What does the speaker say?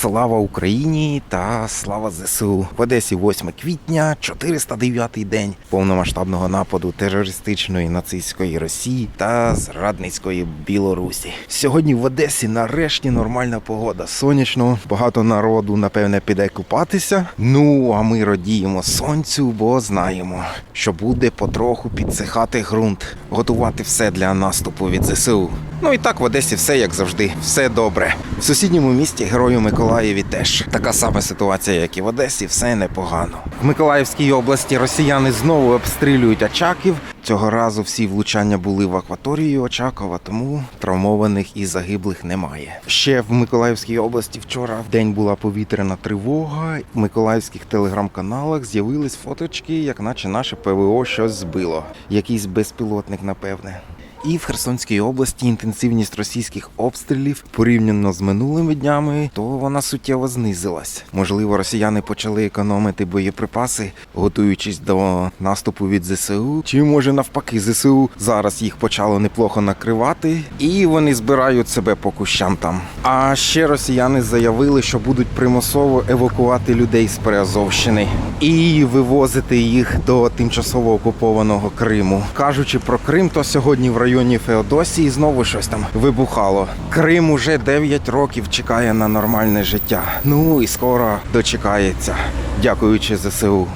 Слава Україні та слава ЗСУ. В Одесі 8 квітня, 409-й день повномасштабного нападу терористичної нацистської Росії та зрадницької Білорусі. Сьогодні в Одесі нарешті нормальна погода. Сонячно, багато народу напевне піде купатися. Ну а ми радіємо сонцю, бо знаємо, що буде потроху підсихати ґрунт, готувати все для наступу від ЗСУ. Ну і так в Одесі все як завжди, все добре. В сусідньому місті Герою Миколаєві теж така сама ситуація, як і в Одесі, все непогано. В Миколаївській області росіяни знову обстрілюють Очаків. Цього разу всі влучання були в акваторії Очакова, тому травмованих і загиблих немає. Ще в Миколаївській області вчора в день була повітряна тривога. В миколаївських телеграм-каналах з'явились фоточки, як наче наше ПВО щось збило. Якийсь безпілотник, напевне. І в Херсонській області інтенсивність російських обстрілів порівняно з минулими днями, то вона суттєво знизилась. Можливо, росіяни почали економити боєприпаси, готуючись до наступу від ЗСУ. Чи може навпаки, ЗСУ зараз їх почало неплохо накривати, і вони збирають себе по кущам там. А ще росіяни заявили, що будуть примусово евакувати людей з Приазовщини і вивозити їх до тимчасово окупованого Криму. Кажучи про Крим, то сьогодні в районі Феодосії знову щось там вибухало. Крим уже 9 років чекає на нормальне життя. Ну і скоро дочекається, дякуючи ЗСУ.